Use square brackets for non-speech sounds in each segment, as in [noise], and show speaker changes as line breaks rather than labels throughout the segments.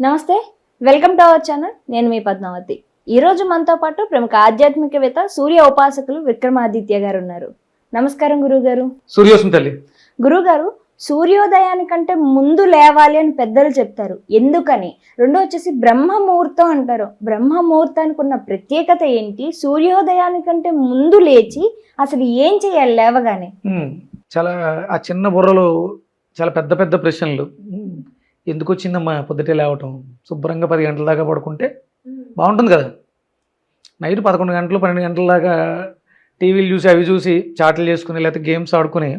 నమస్తే welcome to our channel. నేను మీ పద్మావతి. ఈ రోజు మనతో పాటు ప్రముఖ ఆధ్యాత్మికవేత్త సూర్య ఉపాసకులు విక్రమాదిత్య గారు ఉన్నారు. నమస్కారం గురుగారు.
సూర్యోసం తల్లి.
గురుగారు సూర్యోదయానికంటే ముందు లేవాలి అని పెద్దలు చెప్తారు. ఎందుకని? రెండో వచ్చేసి బ్రహ్మ ముహూర్తం అంటారు. బ్రహ్మ ముహూర్తానికి ఉన్న ప్రత్యేకత ఏంటి? సూర్యోదయానికంటే ముందు లేచి అసలు ఏం చేయాలి లేవగానే?
చాలా ఆ చిన్న బుర్రలు చాలా పెద్ద పెద్ద ప్రశ్నలు. ఎందుకు వచ్చిందమ్మా పొద్దుటే లేవటం? శుభ్రంగా పది గంటల దాకా పడుకుంటే బాగుంటుంది కదా. నైట్ పదకొండు గంటలు పన్నెండు గంటల దాకా టీవీలు చూసి అవి చూసి చాట్లు చేసుకుని లేకపోతే గేమ్స్ ఆడుకుని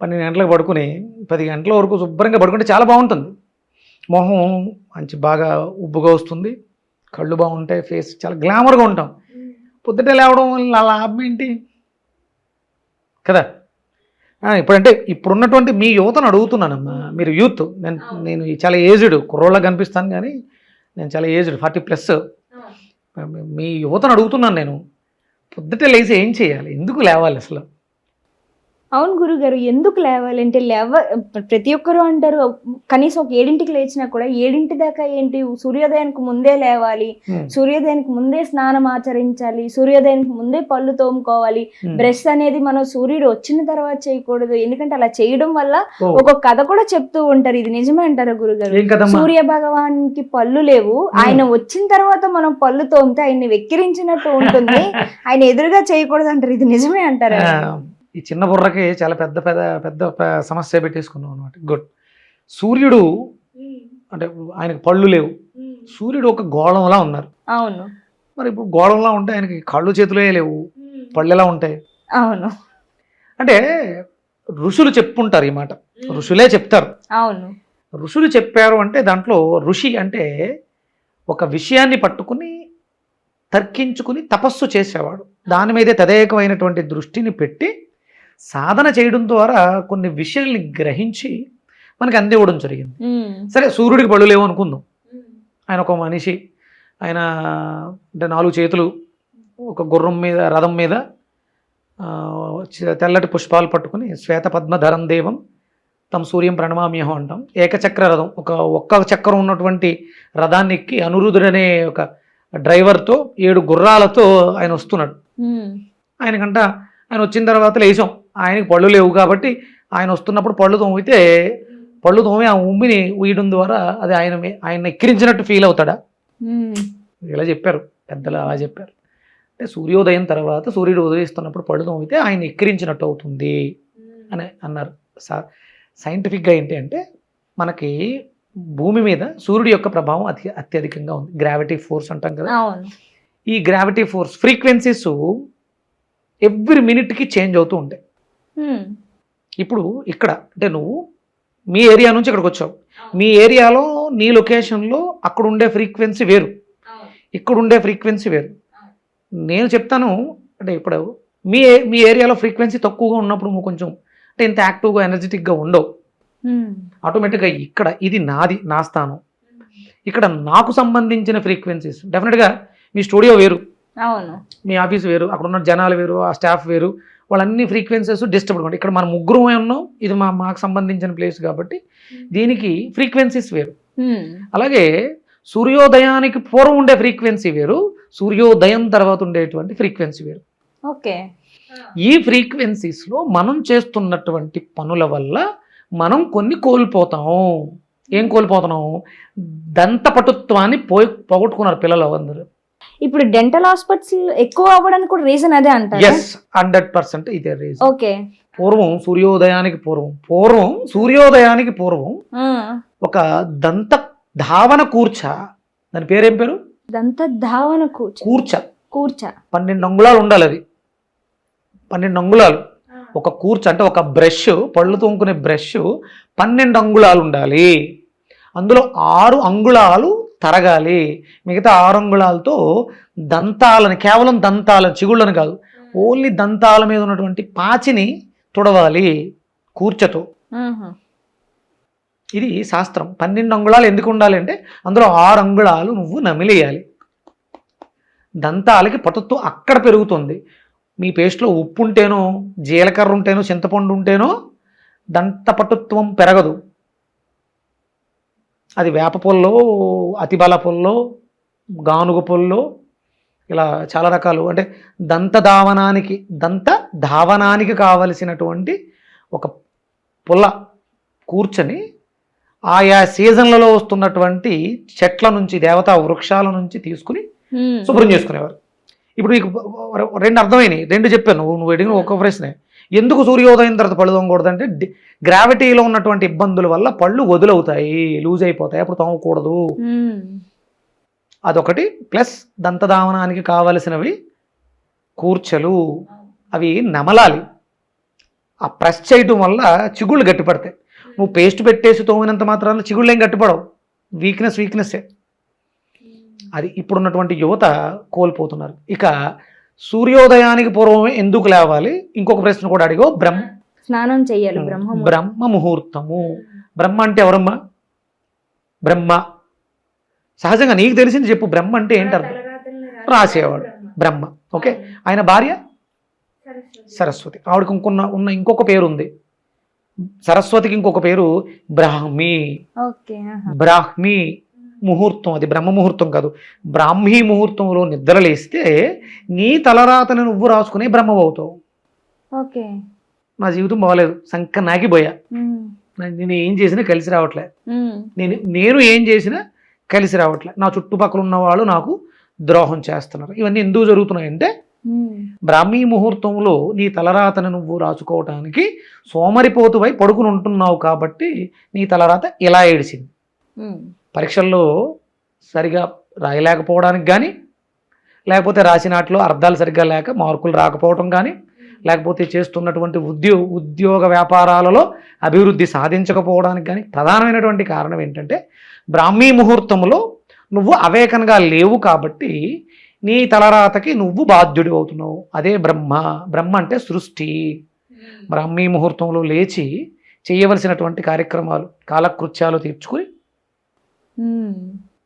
పన్నెండు గంటలకు పడుకుని పది గంటల వరకు శుభ్రంగా పడుకుంటే చాలా బాగుంటుంది. మొహం మంచి బాగా ఉబ్బుగా వస్తుంది. కళ్ళు బాగుంటాయి ఫేస్ చాలా గ్లామర్గా ఉంటాం. పొద్దుటే లేవడం వల్ల లాభం ఏంటి? కదా. ఇప్పుడంటే ఇప్పుడున్నటువంటి మీ యువతను అడుగుతున్నానమ్మా. మీరు యూత్. నేను నేను చాలా ఏజ్డ్ కుర్రోళ్ళగా కనిపిస్తాను కానీ నేను చాలా ఏజ్డ్ ఫార్టీ ప్లస్. మీ యువతను అడుగుతున్నాను నేను. పొద్దుటే లేచి ఏం చేయాలి? ఎందుకు లేవాలి అసలు?
అవును గురుగారు ఎందుకు లేవాలి? అంటే లేవ ప్రతి ఒక్కరు అంటారు కనీసం ఒక ఏడింటికి లేచినా కూడా ఏడింటి దాకా ఏంటి? సూర్యోదయానికి ముందే లేవాలి
Hmm.
సూర్యోదయానికి ముందే స్నానం ఆచరించాలి సూర్యోదయానికి ముందే పళ్ళు తోముకోవాలి.
Hmm.
బ్రష్ అనేది మనం సూర్యుడు వచ్చిన తర్వాత చేయకూడదు. ఎందుకంటే అలా చేయడం వల్ల ఒక కథ కూడా చెప్తూ ఉంటారు. ఇది నిజమే అంటారు గురుగారు. సూర్య భగవానికి పళ్ళు లేవు. ఆయన వచ్చిన తర్వాత మనం పళ్ళు తోమితే ఆయన్ని వెక్కిరించినట్టు ఉంటుంది. [laughs] ఆయన ఎదురుగా చేయకూడదు అంటారు. ఇది నిజమే అంటారు?
ఈ చిన్న బుర్రకి చాలా పెద్ద పెద్ద పెద్ద సమస్య పెట్టేసుకున్నాం అనమాట గుడ్. సూర్యుడు అంటే ఆయనకు పళ్ళు లేవు. సూర్యుడు ఒక గోళంలా ఉన్నారు.
అవును.
మరి ఇప్పుడు గోళంలా ఉంటే ఆయనకి కాళ్ళు చేతులే లేవు పళ్ళు ఎలా ఉంటాయి?
అవును.
అంటే ఋషులు చెప్పుంటారు ఈ మాట. ఋషులే చెప్తారు.
అవును.
ఋషులు చెప్పారు అంటే దాంట్లో ఋషి అంటే ఒక విషయాన్ని పట్టుకుని తర్కించుకుని తపస్సు చేసేవాడు. దాని మీదే తదేకమైనటువంటి దృష్టిని పెట్టి సాధన చేయడం ద్వారా కొన్ని విషయాల్ని గ్రహించి మనకి అందివ్వడం జరిగింది. సరే సూర్యుడికి పళ్ళు లేవు అనుకుందాం. ఆయన ఒక మనిషి ఆయన అంటే నాలుగు చేతులు ఒక గుర్రం మీద రథం మీద తెల్లటి పుష్పాలు పట్టుకుని శ్వేత పద్మధరం దేవం తమ సూర్యం ప్రణమామ్యహం అంటాం. ఏకచక్ర రథం ఒక ఒక్క చక్రం ఉన్నటువంటి రథాన్ని ఎక్కి అనురుధుడు అనే ఒక డ్రైవర్తో ఏడు గుర్రాలతో ఆయన వస్తున్నాడు. ఆయనకంట ఆయన వచ్చిన తర్వాత లేచాం. ఆయనకి పళ్ళు లేవు కాబట్టి ఆయన వస్తున్నప్పుడు పళ్ళు తోమితే పళ్ళు తోమి ఆ ఉమ్మిని ఉయ్యడం ద్వారా అది ఆయన ఆయన ఎక్కిరించినట్టు ఫీల్ అవుతాడా. ఇలా చెప్పారు. పెద్దలు అలా చెప్పారు. అంటే సూర్యోదయం తర్వాత సూర్యుడు ఉదయిస్తున్నప్పుడు పళ్ళు తోమితే ఆయన ఎక్కిరించినట్టు అవుతుంది అని అన్నారు. సా సైంటిఫిక్గా ఏంటి అంటే మనకి భూమి మీద సూర్యుడి యొక్క ప్రభావం అతి అత్యధికంగా ఉంది. గ్రావిటీ ఫోర్స్ అంటాం కదా? ఈ గ్రావిటీ ఫోర్స్ ఫ్రీక్వెన్సీస్ ఎవ్రీ మినిట్కి చేంజ్ అవుతూ ఉంటాయి. ఇప్పుడు ఇక్కడ అంటే నువ్వు మీ ఏరియా నుంచి ఇక్కడికి వచ్చావు. మీ ఏరియాలో నీ లొకేషన్లో అక్కడ ఉండే ఫ్రీక్వెన్సీ వేరు. ఇక్కడ ఉండే ఫ్రీక్వెన్సీ వేరు. నేను చెప్తాను అంటే ఇప్పుడు మీ మీ ఏరియాలో ఫ్రీక్వెన్సీ తక్కువగా ఉన్నప్పుడు నువ్వు కొంచెం అంటే ఇంత యాక్టివ్గా ఎనర్జెటిక్గా ఉండవు. ఆటోమేటిక్గా ఇక్కడ ఇది నాది నా స్థానం. ఇక్కడ నాకు సంబంధించిన ఫ్రీక్వెన్సీస్ డెఫినెట్గా మీ స్టూడియో వేరు. మీ ఆఫీస్ వేరు అక్కడ ఉన్న జనాలు వేరు ఆ స్టాఫ్ వేరు. వాళ్ళన్ని ఫ్రీక్వెన్సీస్ డిస్టర్బ్ ఉంటాయి. ఇక్కడ మనం ముగ్గురమే ఉన్నాం. ఇది మా మాకు సంబంధించిన ప్లేస్ కాబట్టి దీనికి ఫ్రీక్వెన్సీస్ వేరు.
ఉమ్.
అలాగే సూర్యోదయానికి పూర్వం ఉండే ఫ్రీక్వెన్సీ వేరు. సూర్యోదయం తర్వాత ఉండేటువంటి ఫ్రీక్వెన్సీ వేరు.
ఓకే.
ఈ ఫ్రీక్వెన్సీస్లో మనం చేస్తున్నటువంటి పనుల వల్ల మనం కొన్ని కోల్పోతాం. ఏం కోల్పోతున్నాం? దంతపటుత్వాన్ని పోయి పోగొట్టుకున్నారు పిల్లలు అందరూ.
ఇప్పుడు డెంటల్ హాస్పిటల్స్ ఎక్కువ అవ్వడానికి కూడా రీజన్ అదే అంటారు?
ఎస్ హండ్రెడ్ పర్సెంట్ ఇదే రీజన్
ఓకే
పూర్వం సూర్యోదయానికి పూర్వం పూర్వం సూర్యోదయానికి పూర్వం. ఒక దంత ధావన కూర్చ దాని పేరేం పేరు?
దంత ధావన కూర్చ.
కూర్చ.
కూర్చ.
పన్నెండు అంగుళాలు ఉండాలి అది. పన్నెండు అంగుళాలు. ఒక కూర్చ అంటే ఒక బ్రష్ పళ్ళు తోముకునే బ్రష్ పన్నెండు అంగుళాలు ఉండాలి. అందులో ఆరు అంగుళాలు తరగాలి మిగతా ఆరు అంగుళాలతో దంతాలని కేవలం దంతాలను చిగుళ్ళని కాదు ఓన్లీ దంతాల మీద ఉన్నటువంటి పాచిని తుడవాలి కూర్చతో. ఇది శాస్త్రం. పన్నెండు అంగుళాలు ఎందుకు ఉండాలి అంటే అందులో ఆరు అంగుళాలు నువ్వు నమిలేయాలి. దంతాలకి పటుత్వం అక్కడ పెరుగుతుంది. మీ పేస్ట్లో ఉప్పు ఉంటేనో జీలకర్ర ఉంటేనో చింతపండు ఉంటేనో దంత పటుత్వం పెరగదు. అది వేప పొల్లో అతిబల పొల్లో గానుగ పొల్లో ఇలా చాలా రకాలు. అంటే దంత ధావనానికి దంత ధావనానికి కావలసినటువంటి ఒక పుల్ల కూర్చొని ఆయా సీజన్లలో వస్తున్నటువంటి చెట్ల నుంచి దేవతా వృక్షాల నుంచి తీసుకుని. శుభ్రం చేసుకునేవారు. ఇప్పుడు నీకు రెండు అర్థమైనాయి. రెండు చెప్పాను. నువ్వు నువ్వు అడిగిన ఒక ప్రశ్నే. ఎందుకు సూర్యోదయం తర్వాత పళ్ళు తోమకూడదంటే గ్రావిటీలో ఉన్నటువంటి ఇబ్బందుల వల్ల పళ్ళు వదులవుతాయి లూజ్ అయిపోతాయి అప్పుడు తోమకూడదు. అదొకటి. ప్లస్ దంతధావనానికి కావలసినవి కూర్చలు. అవి నమలాలి. ఆ ప్రెస్ చేయటం వల్ల చిగుళ్ళు గట్టిపడతాయి. నువ్వు పేస్ట్ పెట్టేసి తోమినంత మాత్రాన చిగుళ్ళు ఏం గట్టిపడవు. వీక్నెస్ వీక్నెస్సే. అది ఇప్పుడున్నటువంటి యువత కోల్పోతున్నారు. ఇక సూర్యోదయానికి పూర్వమే ఎందుకు లేవాలి? ఇంకొక ప్రశ్న కూడా అడిగో. బ్రహ్మ.
స్నానం చెయ్యాలి బ్రహ్మ
బ్రహ్మ ముహూర్తము. బ్రహ్మ అంటే ఎవరమ్మా? బ్రహ్మ. సహజంగా నీకు తెలిసింది చెప్పు. బ్రహ్మ అంటే ఏంటి అర్థం రాసేవాడు. బ్రహ్మ. ఓకే? ఆయన భార్య? సరస్వతి. ఆవిడకి ఇంకొన్న ఉన్న ఇంకొక పేరు ఉంది సరస్వతికి ఇంకొక పేరు బ్రాహ్మి. బ్రాహ్మి. ముహూర్తం అది బ్రహ్మ ముహూర్తం కాదు. బ్రాహ్మీ ముహూర్తంలో నిద్రలేస్తే నీ తలరాతని నువ్వు రాసుకునే బ్రహ్మ అవుతావు
ఓకే.
నా జీవితం బాగలేదు. సంక నాకిపోయా. నేను ఏం చేసినా కలిసి రావట్లే. నేను నేను ఏం చేసినా కలిసి రావట్లే. నా చుట్టుపక్కల ఉన్న వాళ్ళు నాకు ద్రోహం చేస్తున్నారు. ఇవన్నీ ఎందుకు జరుగుతున్నాయంటే. బ్రాహ్మీ ముహూర్తంలో నీ తలరాతను నువ్వు రాసుకోవటానికి సోమరిపోతువై పడుకుని ఉంటున్నావు కాబట్టి నీ తలరాత ఇలా ఏడిసింది.
ఉమ్.
పరీక్షల్లో సరిగా రాయలేకపోవడానికి కానీ లేకపోతే రాసినట్లో అర్థాలు సరిగ్గా లేక మార్కులు రాకపోవటం కానీ లేకపోతే చేస్తున్నటువంటి ఉద్యో ఉద్యోగ వ్యాపారాలలో అభివృద్ధి సాధించకపోవడానికి కానీ ప్రధానమైనటువంటి కారణం ఏంటంటే బ్రాహ్మీ ముహూర్తంలో నువ్వు అవేకనగా లేవు కాబట్టి నీ తలరాతకి నువ్వు బాధ్యుడి అవుతున్నావు. అదే బ్రహ్మ. బ్రహ్మ అంటే సృష్టి. బ్రాహ్మీ ముహూర్తంలో లేచి చేయవలసినటువంటి కార్యక్రమాలు కాలకృత్యాలు తీర్చుకుని.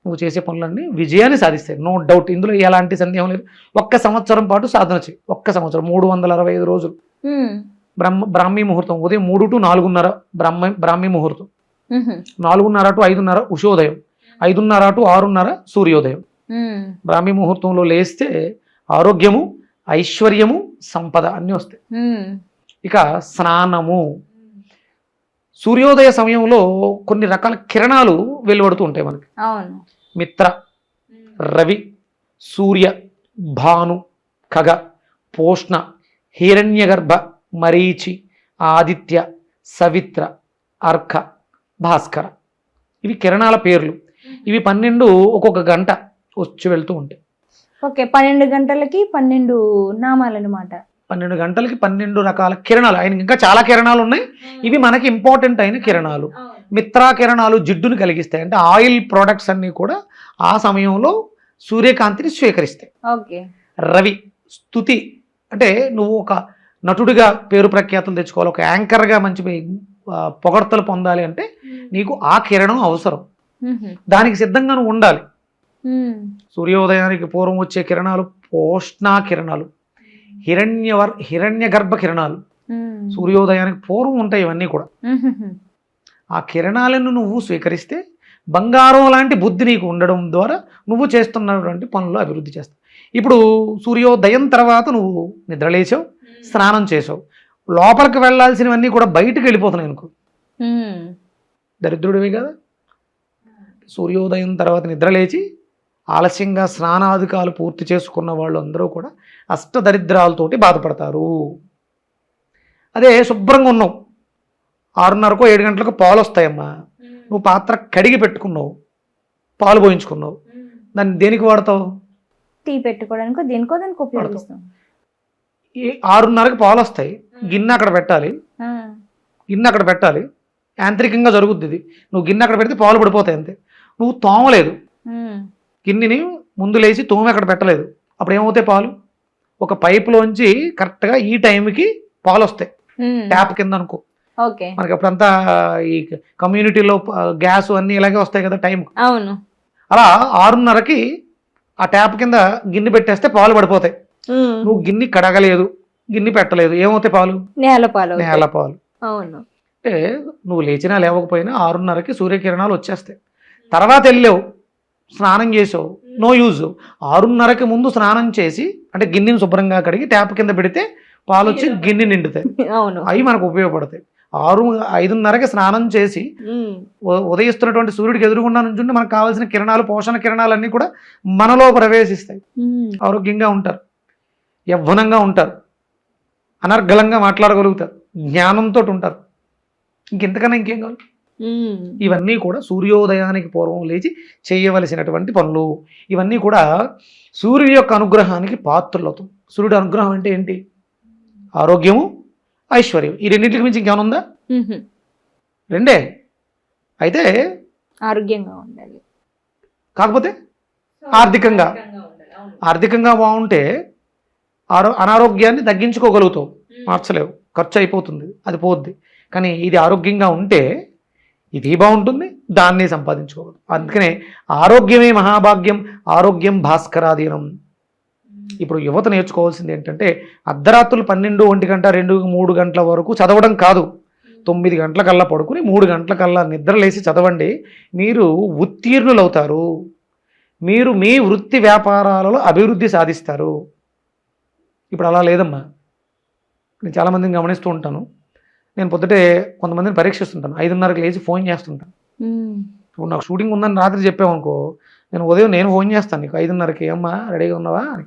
నువ్వు చేసే పనులన్నీ విజయాన్ని సాధిస్తాయి. నో డౌట్ ఇందులో ఎలాంటి సందేహం లేదు. ఒక్క సంవత్సరం పాటు సాధన చేయి. ఒక్క సంవత్సరం. మూడు వందల అరవై ఐదు రోజులు. బ్రహ్మ బ్రాహ్మీ ముహూర్తం. ఉదయం మూడు టు నాలుగున్నర బ్రహ్మ బ్రాహ్మీ ముహూర్తం. నాలుగున్నర టు ఐదున్నర ఉషోదయం. ఐదున్నర టు ఆరున్నర సూర్యోదయం. బ్రాహ్మీ ముహూర్తంలో లేస్తే ఆరోగ్యము ఐశ్వర్యము సంపద అన్నీ వస్తాయి.
ఉమ్.
ఇక స్నానము. సూర్యోదయ సమయంలో కొన్ని రకాల కిరణాలు వెలువడుతూ ఉంటాయి మనకి. మిత్ర రవి సూర్య భాను ఖగ పోష్ణ హిరణ్యగర్భ మరీచి ఆదిత్య సవిత్ర అర్క భాస్కర. ఇవి కిరణాల పేర్లు. ఇవి పన్నెండు ఒక్కొక్క గంట వచ్చి వెళ్తూ ఉంటాయి.
ఓకే పన్నెండు గంటలకి పన్నెండు నామాలు అనమాట
పన్నెండు గంటలకి పన్నెండు రకాల కిరణాలు. ఆయన ఇంకా చాలా కిరణాలు ఉన్నాయి. ఇవి మనకి ఇంపార్టెంట్ అయిన కిరణాలు. మిత్రా కిరణాలు జిడ్డుని కలిగిస్తాయి. అంటే ఆయిల్ ప్రోడక్ట్స్ అన్నీ కూడా ఆ సమయంలో సూర్యకాంతిని స్వీకరిస్తాయి. రవి స్థుతి అంటే నువ్వు ఒక నటుడిగా పేరు ప్రఖ్యాతులు తెచ్చుకోవాలి. ఒక యాంకర్గా మంచి పొగడ్తలు పొందాలి అంటే నీకు ఆ కిరణం అవసరం. దానికి సిద్ధంగా నువ్వు ఉండాలి. సూర్యోదయానికి పూర్వం వచ్చే కిరణాలు పోష్ణా కిరణాలు. హిరణ్యవర్ హిరణ్య గర్భ కిరణాలు. సూర్యోదయానికి పూర్వం ఉంటాయి ఇవన్నీ కూడా. ఆ కిరణాలను నువ్వు స్వీకరిస్తే బంగారం లాంటి బుద్ధి నీకు ఉండడం ద్వారా నువ్వు చేస్తున్నటువంటి పనులు అభివృద్ధి చేస్తావు ఇప్పుడు సూర్యోదయం తర్వాత నువ్వు నిద్రలేచావు స్నానం చేసావు. లోపలికి వెళ్ళాల్సినవన్నీ కూడా బయటకు వెళ్ళిపోతున్నాయి అనుకో. దరిద్రుడివి కదా. సూర్యోదయం తర్వాత నిద్రలేచి ఆలస్యంగా స్నానాధికాలు పూర్తి చేసుకున్న వాళ్ళు అందరూ కూడా అష్టదరిద్రాలతోటి బాధపడతారు. అదే శుభ్రంగా ఉన్నావు. ఆరున్నరకో ఏడు గంటలకు పాలు వస్తాయమ్మా నువ్వు పాత్ర కడిగి పెట్టుకున్నావు. పాలు పోయించుకున్నావు. దాన్ని దేనికి వాడతావు?
టీ పెట్టుకోవడానికో దేనికో దానికి ఉపయోగిస్తాం.
ఆరున్నరకి పాలు వస్తాయి గిన్నె అక్కడ పెట్టాలి. గిన్నె అక్కడ పెట్టాలి. యాంత్రికంగా జరుగుద్ది ఇది. నువ్వు గిన్నె అక్కడ పెడితే పాలు పడిపోతాయి అంతే. నువ్వు తోమలేదు. గిన్నెని ముందు లేచి తోమి అక్కడ పెట్టలేదు. అప్పుడు ఏమవుతాయి పాలు? ఒక పైపులోంచి కరెక్ట్గా ఈ టైంకి పాలు వస్తాయి. ట్యాప్ కింద అనుకో
ఓకే.
మనకి అప్పుడంతా ఈ కమ్యూనిటీలో గ్యాస్ అన్నీ ఇలాగే వస్తాయి కదా టైం
అవును.
అలా ఆరున్నరకి ఆ ట్యాప్ కింద గిన్నె పెట్టేస్తే పాలు పడిపోతాయి. నువ్వు గిన్నె కడగలేదు గిన్నె పెట్టలేదు ఏమవుతాయి పాలు?
నేల పాలు.
నేల పాలు.
అవును.
అంటే నువ్వు లేచినా లేవకపోయినా ఆరున్నరకి సూర్యకిరణాలు వచ్చేస్తాయి. తర్వాత వెళ్ళావు. స్నానం చేసావు. No use. ఆరున్నరకి ముందు స్నానం చేసి అంటే గిన్నెని శుభ్రంగా కడిగి ట్యాప్ కింద పెడితే పాలు వచ్చి గిన్నె నిండుతాయి. అవి మనకు ఉపయోగపడతాయి. ఆరు ఐదున్నరకి స్నానం చేసి ఉదయిస్తున్నటువంటి సూర్యుడికి ఎదురుగుండా నుంచుంటే మనకు కావాల్సిన కిరణాలు పోషణ కిరణాలు అన్నీ కూడా మనలో ప్రవేశిస్తాయి. ఆరోగ్యంగా ఉంటారు. యవ్వనంగా ఉంటారు. అనర్గళంగా మాట్లాడగలుగుతారు. జ్ఞానంతో ఉంటారు. ఇంకెంతకన్నా ఇంకేం కావాలి? ఇవన్నీ కూడా సూర్యోదయానికి పూర్వం లేచి చేయవలసినటువంటి పనులు. ఇవన్నీ కూడా సూర్యుడి యొక్క అనుగ్రహానికి పాత్రలవుతాం. సూర్యుడి అనుగ్రహం అంటే ఏంటి? ఆరోగ్యము ఐశ్వర్యం. ఈ రెండింటికి మించి ఇంకేమైనా ఉందా. రెండే. అయితే
ఆరోగ్యంగా ఉండాలి.
కాకపోతే ఆర్థికంగా. ఆర్థికంగా బాగుంటే ఆరో అనారోగ్యాన్ని తగ్గించుకోగలుగుతావు మార్చలేవు. ఖర్చు అయిపోతుంది. అది పోద్ది. కానీ ఇది ఆరోగ్యంగా ఉంటే ఇది బాగుంటుంది దాన్ని సంపాదించుకోగలదు అందుకనే ఆరోగ్యమే మహాభాగ్యం ఆరోగ్యం భాస్కరాధీనం. ఇప్పుడు యువత నేర్చుకోవాల్సింది ఏంటంటే అర్ధరాత్రులు పన్నెండు ఒంటి గంట రెండు మూడు గంటల వరకు చదవడం కాదు. తొమ్మిది గంటలకల్లా పడుకుని మూడు గంటలకల్లా నిద్రలేసి చదవండి. మీరు ఉత్తీర్ణులు అవుతారు మీరు మీ వృత్తి వ్యాపారాలలో అభివృద్ధి సాధిస్తారు. ఇప్పుడు అలా లేదమ్మా. నేను చాలామందిని గమనిస్తూ ఉంటాను. నేను పొద్దుటే కొంతమందిని పరీక్షిస్తుంటాను. ఐదున్నరకు లేచి ఫోన్ చేస్తుంటాను. ఇప్పుడు నాకు షూటింగ్ ఉందని రాత్రి చెప్పామనుకో నేను ఉదయం నేను ఫోన్ చేస్తాను నీకు. ఐదున్నరకి అమ్మా రెడీగా ఉన్నావా అని.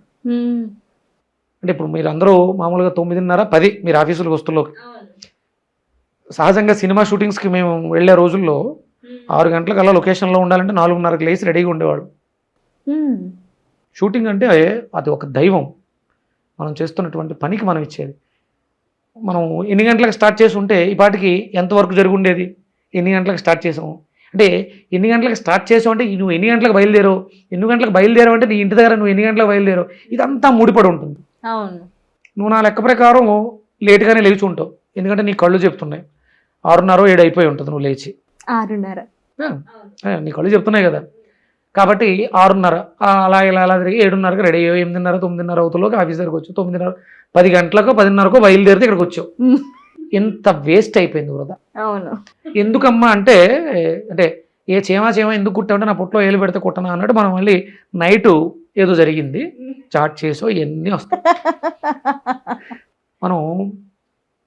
అంటే ఇప్పుడు మీరు అందరూ మామూలుగా తొమ్మిదిన్నర పది మీరు ఆఫీసులకు వస్తులోకి. సహజంగా సినిమా షూటింగ్స్కి మేము వెళ్ళే రోజుల్లో ఆరు గంటలకల్లా లొకేషన్లో ఉండాలంటే నాలుగున్నరకు లేచి రెడీగా ఉండేవాడు షూటింగ్ అంటే అది ఒక దైవం. మనం చేస్తున్నటువంటి పనికి మనం ఇచ్చేది. మనం ఎన్ని గంటలకు స్టార్ట్ చేసి ఉంటే ఈ పాటికి ఎంతవరకు జరిగి ఉండేది ఎన్ని గంటలకు స్టార్ట్ చేసాము? అంటే ఎన్ని గంటలకు స్టార్ట్ చేసావు అంటే నువ్వు ఎన్ని గంటలకు బయలుదేరావు? ఎన్ని గంటలకు బయలుదేరావు అంటే నీ ఇంటి దగ్గర నువ్వు ఎన్ని గంటలకు బయలుదేరావు? ఇదంతా ముడిపడి ఉంటుంది.
అవును.
నువ్వు నా లెక్క ప్రకారం లేట్గానే లేచి ఉంటావు. ఎందుకంటే నీ కళ్ళు చెప్తున్నాయి. ఆరున్నర ఏడు అయిపోయి ఉంటుంది నువ్వు లేచి.
ఆరున్నర.
నీ కళ్ళు చెప్తున్నాయి కదా. కాబట్టి ఆరున్నర అలా ఇలా అలా తిరిగి ఏడున్నరకు రెడీ అయ్యావు ఎనిమిదిన్నర తొమ్మిదిన్నర అవుతులోకి ఆఫీస్ దగ్గరకు వచ్చావు. తొమ్మిదిన్నర పది గంటలకు పదిన్నరకు బయలుదేరితే ఇక్కడికి వచ్చావు. ఎంత వేస్ట్ అయిపోయింది వృధా.
అవును.
ఎందుకమ్మా అంటే అంటే ఏ చేమా చేమ ఎందుకు కుట్టావంటే నా పుట్లో ఏలు పెడితే కుట్టనా అన్నట్టు మనం మళ్ళీ నైటు ఏదో జరిగింది. చాట్ చేసో ఇవన్నీ వస్తాయి. మనం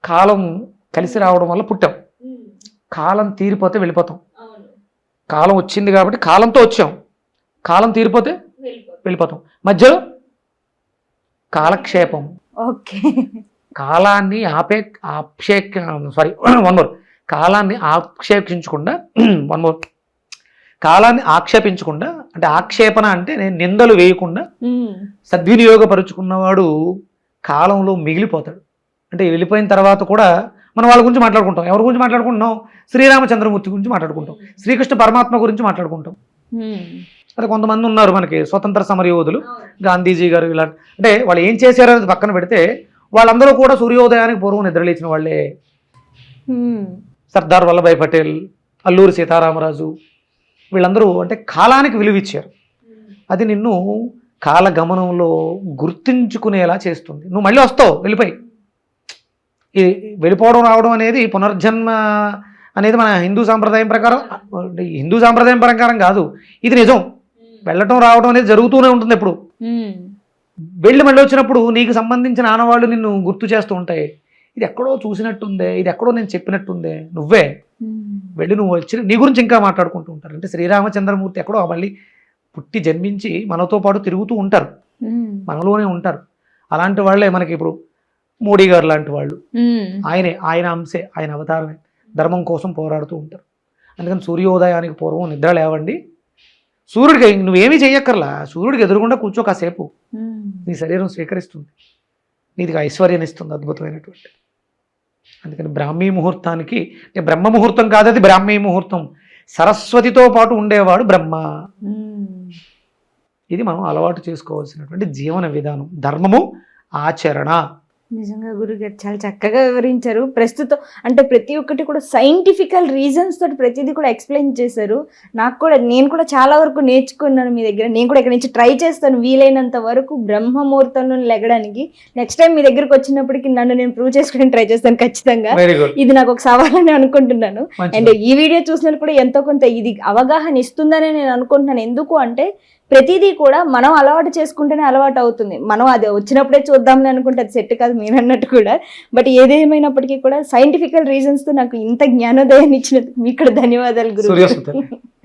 కాలం కలిసి రావడం వల్ల పుట్టాం. కాలం తీరిపోతే వెళ్ళిపోతాం. కాలం వచ్చింది కాబట్టి కాలంతో వచ్చాం. కాలం తీరిపోతే వెళ్ళిపోతాం. మధ్యలో కాలక్షేపం.
ఓకే.
కాలాన్ని ఆపే ఆక్షేక్ సారీ వన్ మోర్ కాలాన్ని ఆక్షేపించకుండా [clears throat] వన్ మోర్ కాలాన్ని ఆక్షేపించకుండా అంటే ఆక్షేపణ అంటే నేను నిందలు వేయకుండా సద్వినియోగపరుచుకున్నవాడు కాలంలో మిగిలిపోతాడు. అంటే వెళ్ళిపోయిన తర్వాత కూడా మనం వాళ్ళ గురించి మాట్లాడుకుంటాం. ఎవరి గురించి మాట్లాడుకుంటున్నాం? శ్రీరామచంద్రమూర్తి గురించి మాట్లాడుకుంటాం. శ్రీకృష్ణ పరమాత్మ గురించి మాట్లాడుకుంటాం. అదే కొంతమంది ఉన్నారు మనకి స్వతంత్ర సమరయోధులు గాంధీజీ గారు ఇలా అంటే వాళ్ళు ఏం చేశారో అనేది పక్కన పెడితే వాళ్ళందరూ కూడా సూర్యోదయానికి పూర్వం నిద్రలేచిన వాళ్ళే. సర్దార్ వల్లభాయ్ పటేల్ అల్లూరి సీతారామరాజు వీళ్ళందరూ అంటే కాలానికి విలువిచ్చారు అది నిన్ను కాలగమనంలో గుర్తించుకునేలా చేస్తుంది. నువ్వు మళ్ళీ వస్తావు వెళ్ళిపోయి. ఈ వెళ్ళిపోవడం రావడం అనేది పునర్జన్మ అనేది మన హిందూ సాంప్రదాయం ప్రకారం హిందూ సాంప్రదాయం ప్రకారం కాదు. ఇది నిజం. వెళ్ళటం రావడం అనేది జరుగుతూనే ఉంటుంది ఎప్పుడు. వెళ్ళి మళ్ళీ వచ్చినప్పుడు నీకు సంబంధించిన ఆనవాళ్ళు నిన్ను గుర్తు చేస్తూ ఉంటాయి. ఇది ఎక్కడో చూసినట్టుందే ఇది ఎక్కడో నేను చెప్పినట్టుందే నువ్వే. వెళ్ళి నువ్వు వచ్చి నీ గురించి ఇంకా మాట్లాడుకుంటూ ఉంటారు. అంటే శ్రీరామచంద్రమూర్తి ఎక్కడో మళ్ళీ పుట్టి జన్మించి మనతో పాటు తిరుగుతూ ఉంటారు. మనలోనే ఉంటారు. అలాంటి వాళ్ళే మనకి ఇప్పుడు మోడీ గారు లాంటి వాళ్ళు. ఆయనే ఆయన అంశే ఆయన అవతారమే. ధర్మం కోసం పోరాడుతూ ఉంటారు. అందుకని సూర్యోదయానికి పూర్వం నిద్ర లేవండి. సూర్యుడికి నువ్వేమీ చెయ్యక్కర్లా. సూర్యుడికి ఎదురుగుండా కూర్చో కాసేపు. నీ శరీరం స్వీకరిస్తుంది. నీకు ఐశ్వర్యాన్ని ఇస్తుంది అద్భుతమైనటువంటి. అందుకని బ్రాహ్మీ ముహూర్తానికి బ్రహ్మ ముహూర్తం కాదు అది బ్రాహ్మీ ముహూర్తం. సరస్వతితో పాటు ఉండేవాడు బ్రహ్మ. ఇది మనం అలవాటు చేసుకోవాల్సినటువంటి జీవన విధానం. ధర్మము ఆచరణ.
నిజంగా గురుగారు చాలా చక్కగా వివరించారు. ప్రస్తుతం అంటే ప్రతి ఒక్కటి కూడా సైంటిఫికల్ రీజన్స్ తోటి ప్రతిదీ కూడా ఎక్స్ప్లెయిన్ చేశారు. నాకు కూడా నేను కూడా చాలా వరకు నేర్చుకున్నాను మీ దగ్గర. నేను కూడా ఇక్కడ నుంచి ట్రై చేస్తాను. వీలైనంత వరకు బ్రహ్మ ముహూర్తంలో లెగడానికి. నెక్స్ట్ టైం మీ దగ్గరకు వచ్చినప్పటికి నన్ను నేను ప్రూవ్ చేసుకోవడానికి ట్రై చేస్తాను ఖచ్చితంగా. ఇది నాకు ఒక సవాలని అనుకుంటున్నాను. అండ్ ఈ వీడియో చూసినప్పుడు కూడా ఎంతో కొంత ఇది అవగాహన ఇస్తుందని నేను అనుకుంటున్నాను. ఎందుకు అంటే ప్రతిదీ కూడా మనం అలవాటు చేసుకుంటేనే అలవాటు అవుతుంది. మనం అది వచ్చినప్పుడే చూద్దామని అనుకుంటే అది సెట్ కాదు మీరు అన్నట్టు కూడా. బట్ ఏదేమైనప్పటికీ కూడా సైంటిఫికల్ రీజన్స్తో నాకు ఇంత జ్ఞానోదయాన్ని ఇచ్చినందుకు మీకు కూడా ధన్యవాదాలు గురు.